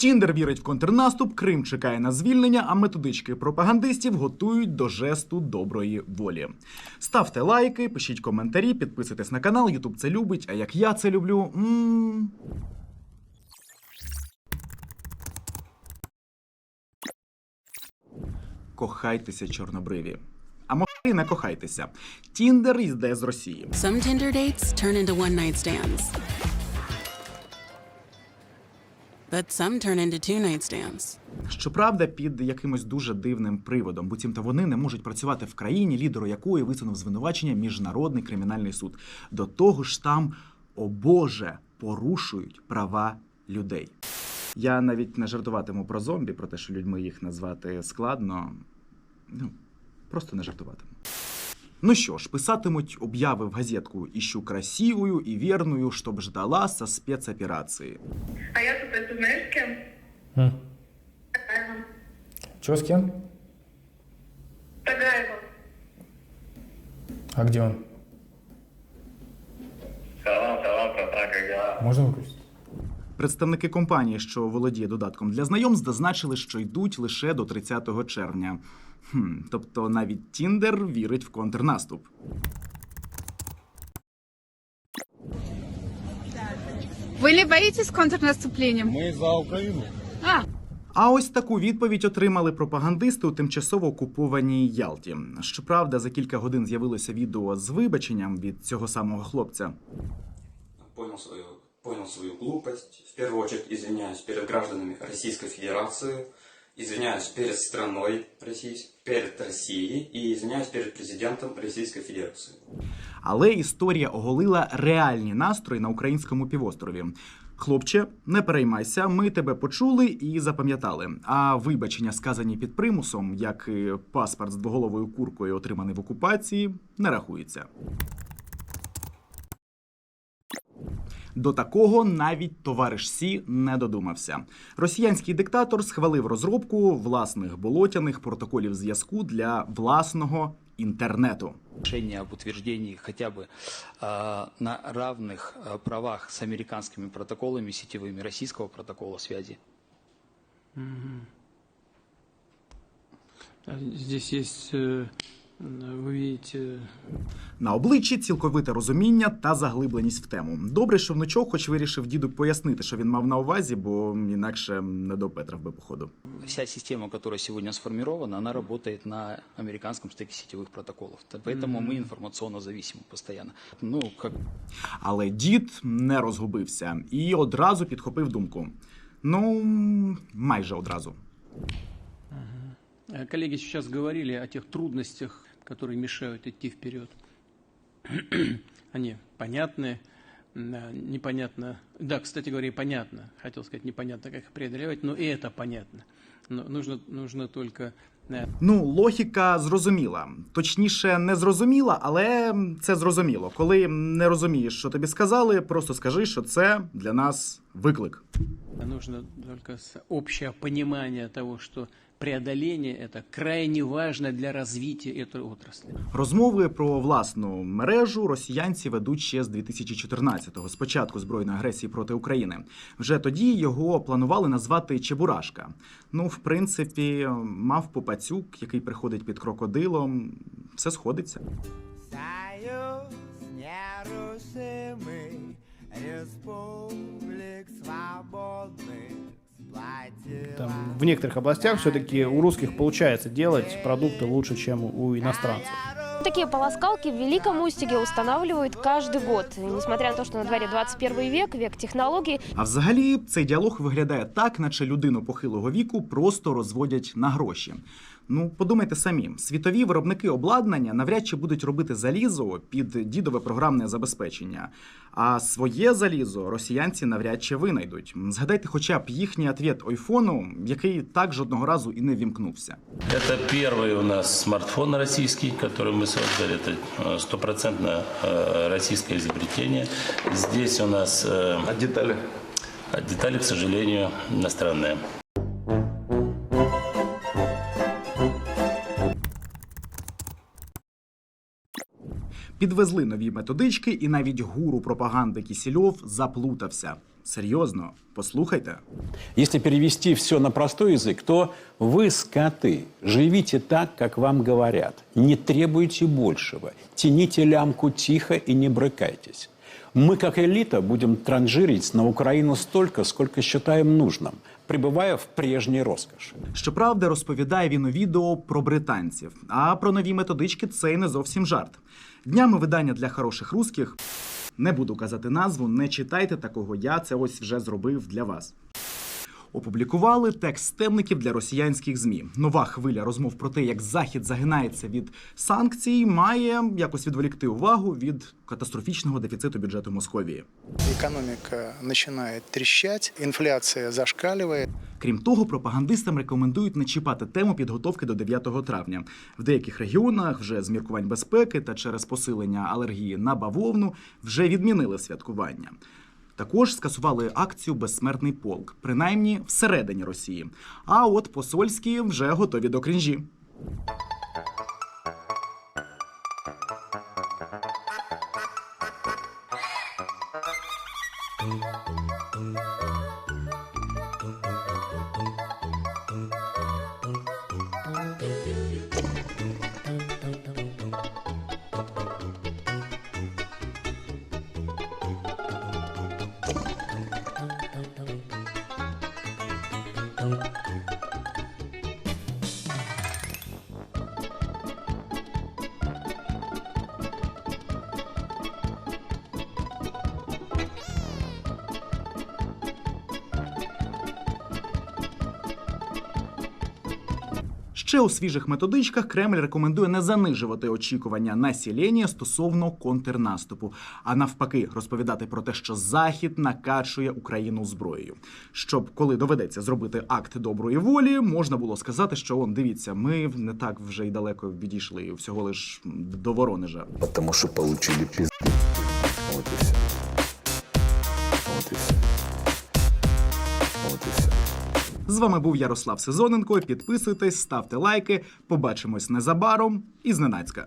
Тіндер вірить в контрнаступ, Крим чекає на звільнення, а методички пропагандистів готують до жесту доброї волі. Ставте лайки, пишіть коментарі, підписуйтесь на канал. Ютуб це любить. А як я це люблю. м Кохайтеся, чорнобриві. А може і не кохайтеся. Тіндер йде з Росії. Some Tinder dates turn into one night stands. But some turn into two night stands. Щоправда, під якимось дуже дивним приводом, буцімто вони не можуть працювати в країні, лідеру якої висунув звинувачення міжнародний кримінальний суд. До того ж, там, о Боже, порушують права людей. Я навіть не жартуватиму про зомбі, про те, що людьми їх назвати складно. Ну, просто не жартуватиму. Ну що ж, писатимуть обяви в газетку «Іщу красивую і вірную, щоб ждала со спецоперації. А я тут, ты знаешь, с кем? М. Тагаевым. Чё с кем? Тагаевым. А где он? Салам, салам, братан, как дела? Можно выключить? Представники компанії, що володіє додатком для знайомств, зазначили, що йдуть лише до 30 червня. Хм, тобто навіть Тіндер вірить в контрнаступ. Вы не боитесь контрнаступлением? Мы за Украину. А, А ось таку відповідь отримали пропагандисти у тимчасово окупованій Ялті. Щоправда, за кілька годин з'явилося відео з вибаченням від цього самого хлопця. понял свою, понял свою глупость. В первую очередь извиняюсь перед гражданами Российской Федерации, извиняюсь перед страной Российской, перед Россией и извиняюсь перед президентом Российской Федерации. Але історія оголила реальні настрої на українському півострові. Хлопче, не переймайся, ми тебе почули і запам'ятали. А вибачення, сказані під примусом, як і паспорт з двоголовою куркою, отриманий в окупації, не рахується. До такого навіть товариш Сі не додумався. Росіянський диктатор схвалив розробку власних болотяних протоколів зв'язку для власного інтернету. решение об утверждении хотя бы э, на равных э, правах с американскими протоколами сетевыми российского протокола связи. Здесь есть, э, вы видите, На обличчі цілковите розуміння та заглибленість в тему. Добре, що внучок, хоч вирішив діду пояснити, що він мав на увазі, бо інакше не до Петра би походу. Вся система, которая сегодня сформирована, она работает на американском стеке сетевых протоколов. Т- Поэтому мы информационно зависимы постоянно. Ну, как Але дід не розгубився і одразу підхопив думку. Ну, майже одразу. э, коллеги сейчас говорили о тех трудностях, которые мешают идти вперед. Они понятны, м, а, непонятно. Да, кстати говоря, и понятно. Хотел сказать, непонятно, как их преодолевать, но и это понятно. Но нужно, нужно только э, Ну, логіка зрозуміла. Точніше, не зрозуміла, але це зрозуміло. Коли не розумієш, що тобі сказали, просто скажи, що це для нас виклик. Нужно только с- общее понимание того, что преодоление это крайне важно для развития этой отрасли. Розмови про власну мережу росіянці ведуть ще з 2014-го, з початку збройної агресії проти України. Вже тоді його планували назвати Чебурашка. Ну, в принципі, мав попацюк, який приходить під крокодилом. Все сходиться. Союз нерушимый республик Там, в некоторых областях все-таки у русских получается делать продукты лучше, чем у иностранцев. Такие полоскалки в Великом Устюге устанавливают каждый год. И несмотря на то, что на дворе 21 век, век технологий, А взагалі цей діалог виглядає так, наче людину похилого віку просто розводять на гроші. Ну, подумайте самі, світові виробники обладнання навряд чи будуть робити залізо під дідове програмне забезпечення. А своє залізо росіянці навряд чи винайдуть. Згадайте хоча б їхній ответ айфону, який так жодного разу і не вімкнувся. Это первый у нас смартфон российский, который мы создали. Это э, стопроцентно э, российское изобретение. Здесь у нас... А детали? Детали, к сожалению, иностранные. Підвезли нові методички, і навіть гуру пропаганди Кісільов заплутався. Серйозно, послухайте. Если перевести все на простой язык, то вы, скоты, живите так, как вам говорят. Не требуйте большего. Тяните лямку тихо и не брыкайтесь. Мы, как элита, будем транжирить на Украину столько, сколько считаем нужным, пребывая в прежній розкоші. Щоправда, розповідає він у відео про британців. А про нові методички це й не зовсім жарт. Днями видання для хороших русських. Не буду казати назву, не читайте такого. Я це ось вже зробив для вас. Опублікували текст темників для росіянських змі. Нова хвиля розмов про те, як захід загинається від санкцій, має якось відволікти увагу від катастрофічного дефіциту бюджету Московії. Экономика начинает трещать, инфляция зашкаливает. Крім того, пропагандистам рекомендують не чіпати тему підготовки до 9 травня. В деяких регіонах вже з міркувань безпеки та через посилення алергії на бавовну вже відмінили святкування. Також скасували акцію Безсмертний полк, принаймні всередині Росії. А от посольські вже готові до крінжі. Ще у свіжих методичках Кремль рекомендує не занижувати очікування населення стосовно контрнаступу, а навпаки, розповідати про те, що Захід накачує Україну зброєю. Щоб коли доведеться зробити акт доброї волі, можна було сказати, що он дивіться, ми не так вже й далеко відійшли, всього лиш до Воронежа. Потому что получили пизды. Вот и все. Вот и все. З вами був Ярослав Сезоненко. Підписуйтесь, ставте лайки. Побачимось незабаром і зненацька.